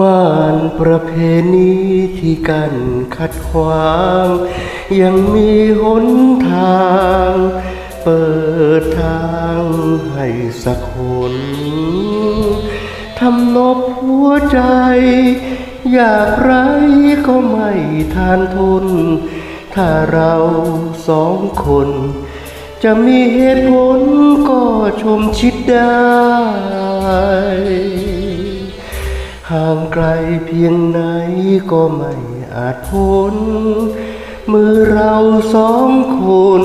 ม่านประเพณีที่กันขัดขวาง ยังมีหนทาง เปิดทางให้สักคนทำนบหัวใจ อยากไรก็ไม่ทานทน ถ้าเราสองคน จะมีเหตุผลก็ชมชิดได้ ห่างไกลเพียงไหนก็ไม่อาจพ้นเมื่อเราสองคน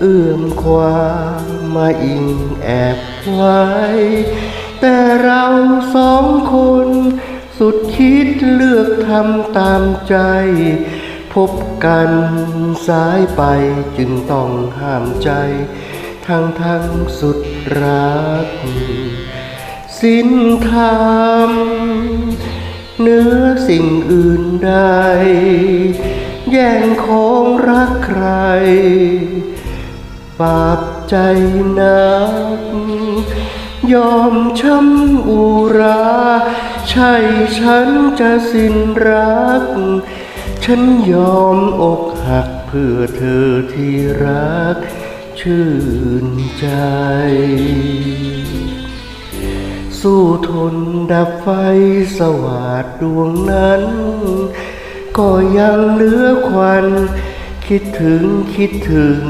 เอื้อมความมาอิงแอบไว้ แต่เราสองคน สุดคิดเลือกทำตามใจ พบกันสายไปจึงต้องห้ามใจทั้งทั้งสุดรัก สิ้นธรรมเนื้อสิ่งอื่นใด แย่งของรักใครปาบใจนัก ยอมช้ำอุรา ใช่ฉันจะสิ้นรัก ฉันยอมอกหักเพื่อเธอที่รัก ชื่นใจ สู้ทนดับไฟสว่าดดวงนั้น ก็ยังเหลือควัน คิดถึงคิดถึง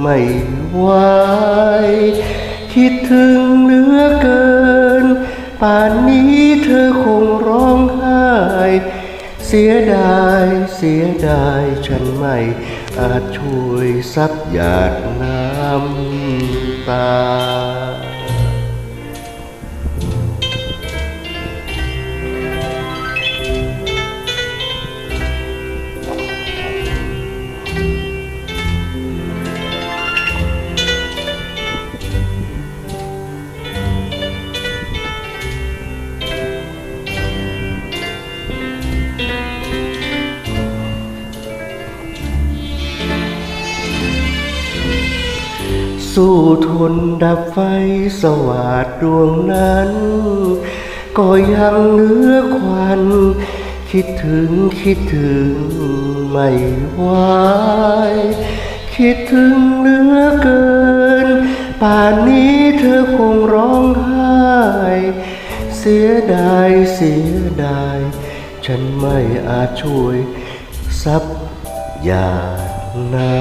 ไม่ไหวคิดถึงเหลือเกิน ป่านนี้เธอคงร้องไห้ เสียดายเสียดายฉันไม่อาจช่วยซับหยาดน้ำตา สู้ทนดับไฟสว่าดดวงนั้น ก็ยังเหลือควัน คิดถึงคิดถึงไม่ไหวคิดถึงเหลือเกิน ป่านนี้เธอคงร้องไห้เสียดายเสียดาย ฉันไม่อาจช่วยซับหยาดน้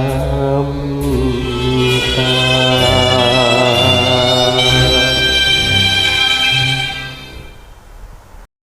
ำตา